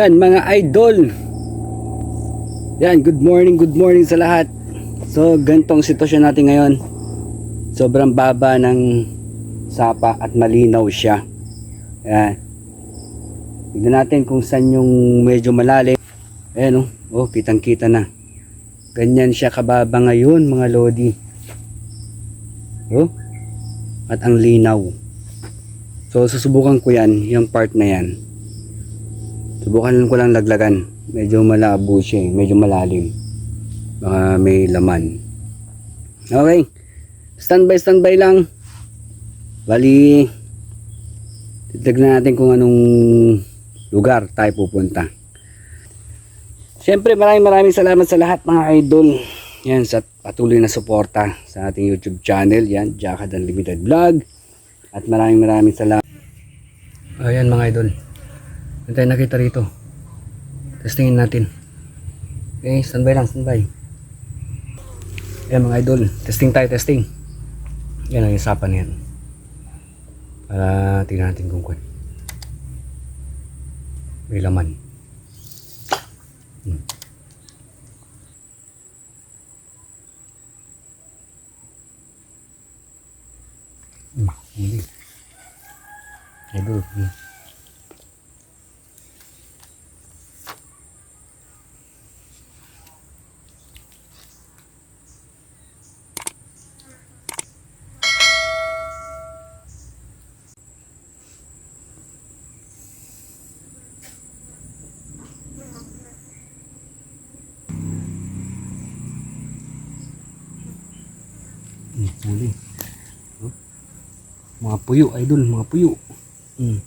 Yan mga idol. Yan, good morning, good morning sa lahat. So, gantong sitwasyon natin ngayon. Sobrang baba ng sapa at malinaw siya. Yan. Tignan natin kung saan yung medyo malalim. Ayan oh, oh kitang kita na. Ganyan siya kababa ngayon mga lodi. Oh. At ang linaw. So susubukan ko yan, yung part na yan. Subukan ko lang laglagan. Medyo malabo siya, eh, medyo malalim. Baka may laman. Okay. Standby, standby lang. Bali, titignan natin kung anong lugar tayo pupunta. Siyempre maraming maraming salamat sa lahat mga idol. Yan sa patuloy na suporta sa ating YouTube channel. Yan, Jakad Unlimited Vlog. At maraming maraming salamat. Ayan mga idol. Ano tayo nakita rito? Testingin natin. Okay, standby lang, standby. Ayan mga idol. Testing tayo, testing. Yan ang isapan yan. Para tingnan natin kung kwan. May laman. Hmm. Hmm, hindi. Idol. Hmm. Hmm, huli. Mga puyo, idol, mga puyo. Hmm.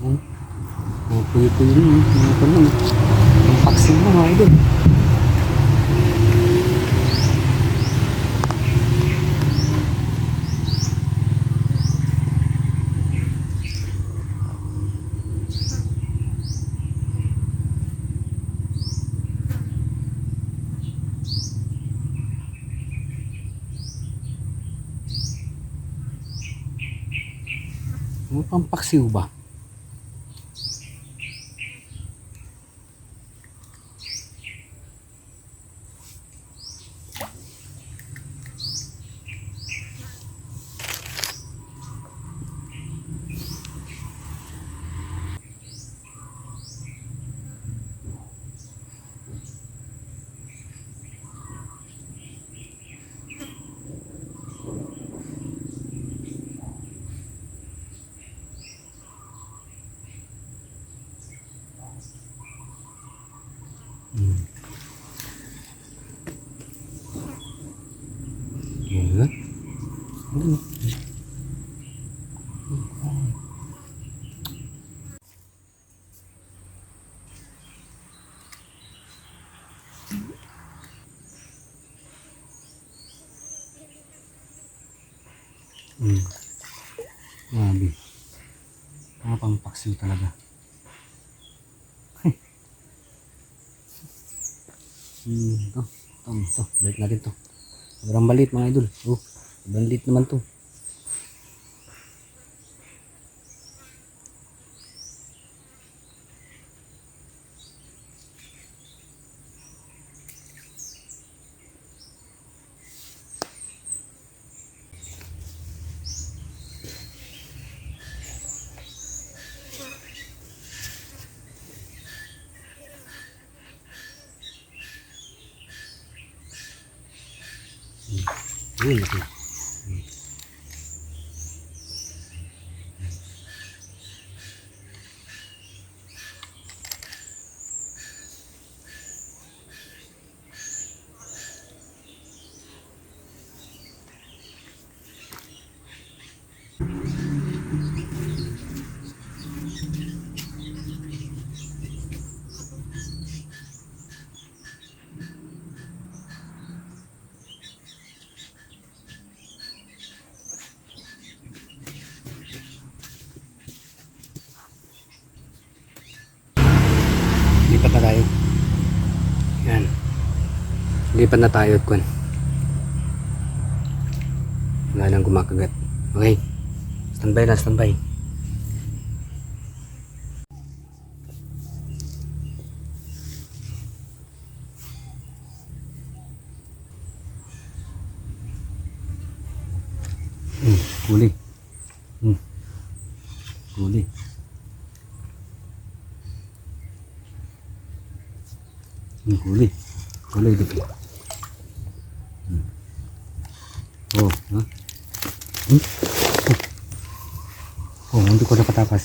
Oh. Rin. eh. Mga pa lang. Ang paksin mo mga idol. Ano ba? Yan. Ano? Hmm. Grabe. Mga pampaksiw talaga. Hmm, ito. Ito, ito. Balik natin to. Sobrang balit mga idol. Oh, sobrang lit naman to. Yun, ito. Lipat na tayo. Yan. Lipat na tayo kwan. Wala nang kumakagat. Okay. Standby na, standby. Hmm, huli. Hmm. Huli. Hmm, huli. Huli dito. Hmm. Oh, ha? Hmm? Oh, hindi ko nakatakas.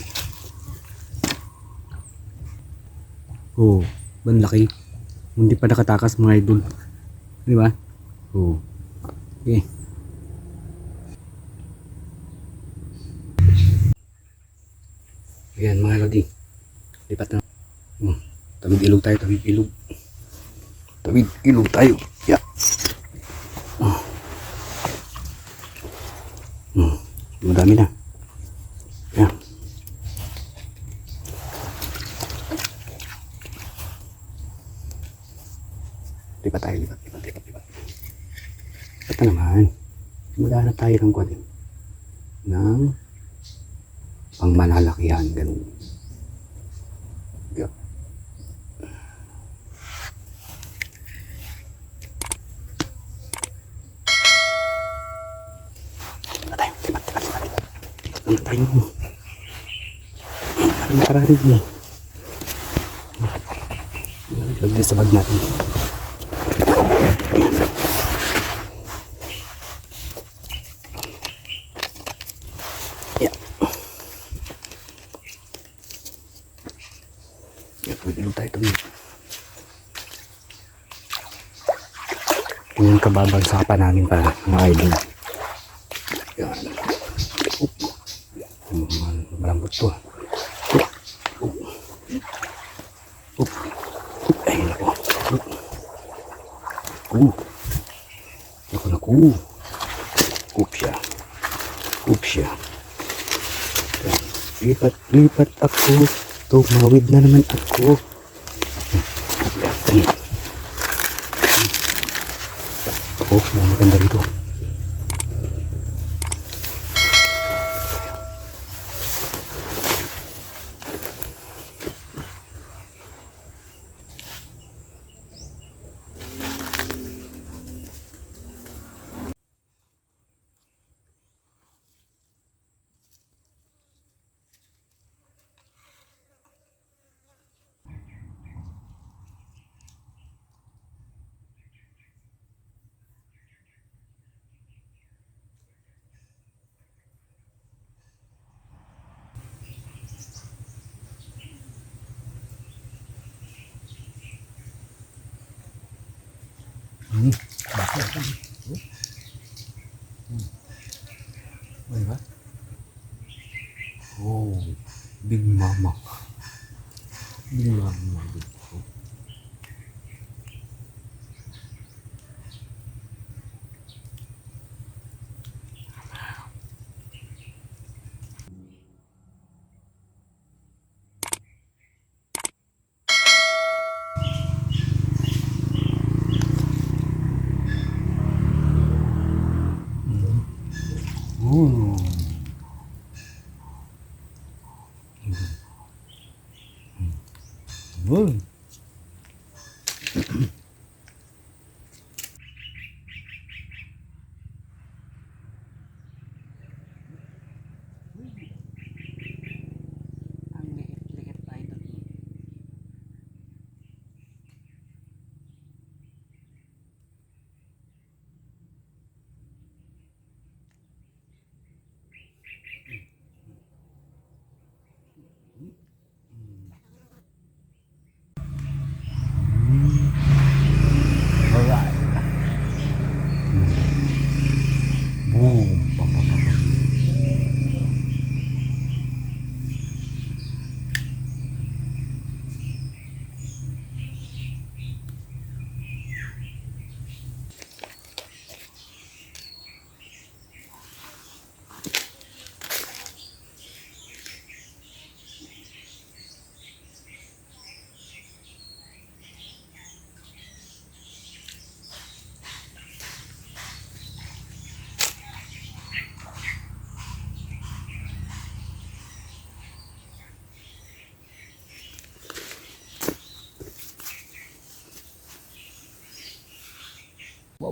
Oh, ban laki. Hindi pa nakatakas mga idol. Di ba? Oh. Okay. Ayan mga lodi. Lipat na. Hmm. Tawid ilog tayo, tawid ilog. Tawid ilog tayo. Yeah. Hmm. Madami na. Yeah. Lipat tayo, lipat, lipat, lipat, lipat. Lipat na naman. Maghanap tayo ng kwan. Ng pang malalakihan, ganun. Yeah. Lipat tayo, lipat, lipat, lipat, lipat. Lipat tayo. Ang nakararig mo. Lagay sa bag natin. Yeah. Yeah, pwede lang tayo tumingin. Yung kababag sa kapa namin para mga idol. Yan. Lipat, ako. Tumawid na naman ako. Yan. Oh, mga maganda rito. Hmm. Ano ba? Oh, Big Mama. Big Mama. dito. Oh. Oh. Ang liit-liit pa ito.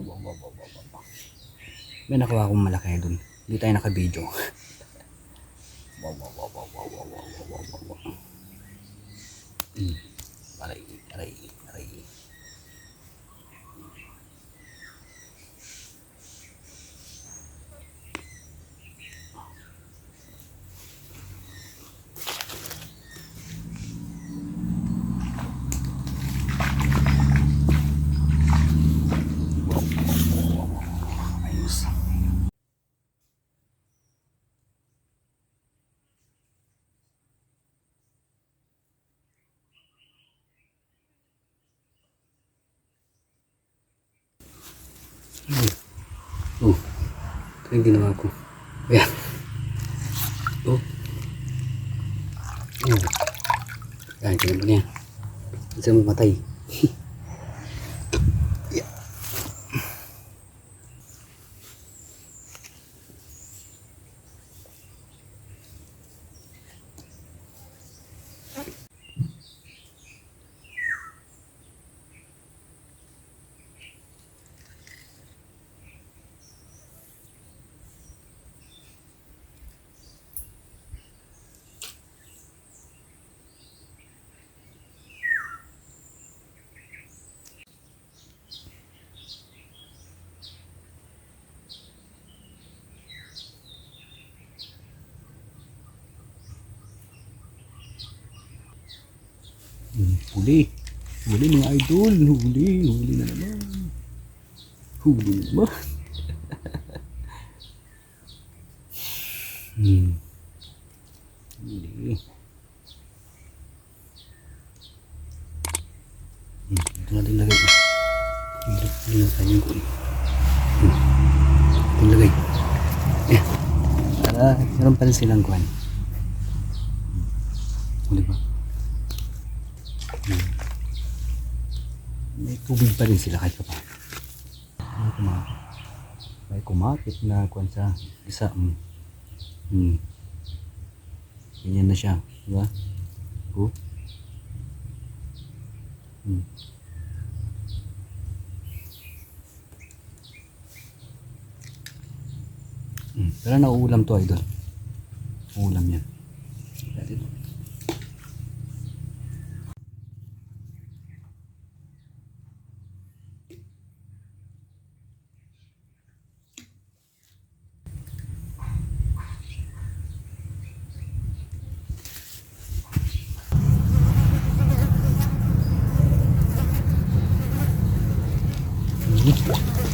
Wow, wow, wow, wow, wow. May nakuha akong malaki doon. Hindi tayo naka-video. wow, wow, wow, wow, wow, wow, wow, wow, wow, wow, wow. Oh. Ito yung ginawa ko. Ayan. Oh. Oh. Ayan, na yan. Hindi siya Huli. Huli mga idol. Huli. Huli na naman. Huli na naman. hmm. Huli. Hmm. Ito natin lagay. Hindi hindi na tayo ko. Ito lagay. Eh. Para meron pa rin silang kuhan. Hmm. Huli ba? May tubig pa rin sila kahit pa may kumakit may kumakit na kuwan sa isa mm. Mm. ganyan na siya di ba oh. mm. Mm. pero nauulam to idol uulam yan Dati-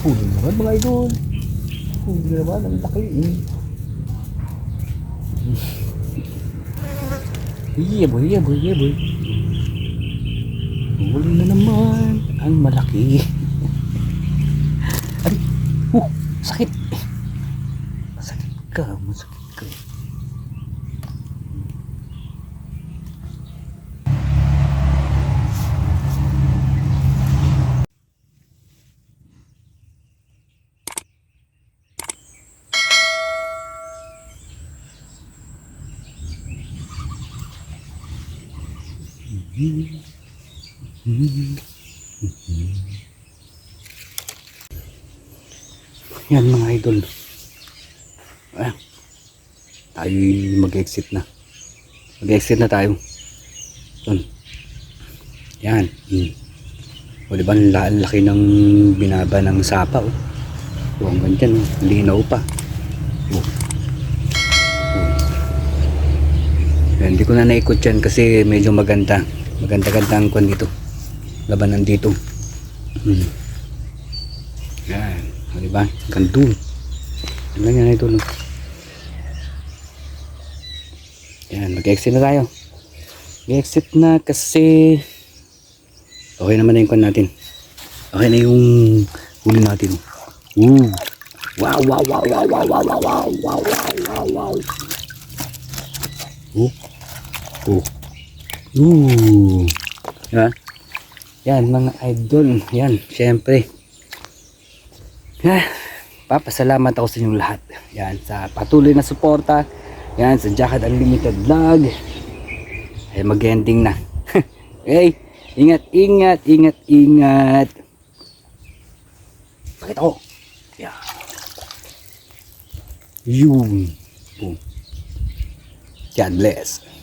Huli naman mga idol. Huli naman, ang laki eh. Yeah boy, yeah boy, yeah boy. Huli na naman ang malaki. Ay, oh, sakit. Masakit ka, masakit ka. Yan mga idol. Ah, tayo mag-exit na. Mag-exit na tayo. Yun. Yan. Hmm. O diba ang la- ang laki ng binaba ng sapa oh. O hanggang dyan oh. Linaw pa. Oh. Oh. Hindi ko na naikot yan kasi medyo maganda. Maganda-ganda ang kwan dito. Labanan dito. Hmm. Yan. O diba? Gandun. Yan yan ito. No? Yan. Mag-exit na tayo. Mag-exit na kasi okay naman na yung kwan natin. Okay na yung huli natin. Ooh. Wow, wow, wow, wow, wow, wow, wow, wow, wow, wow, wow, wow. Oh. Oh. Ooh. Diba? Yan, mga idol. Yan, syempre. Ah, papasalamat ako sa inyong lahat. Yan, sa patuloy na suporta. Yan, sa Jacket Unlimited Vlog. Ay, mag-ending na. okay, ingat, ingat, ingat, ingat. Pakita ko. Yan. Yun. Boom. God bless.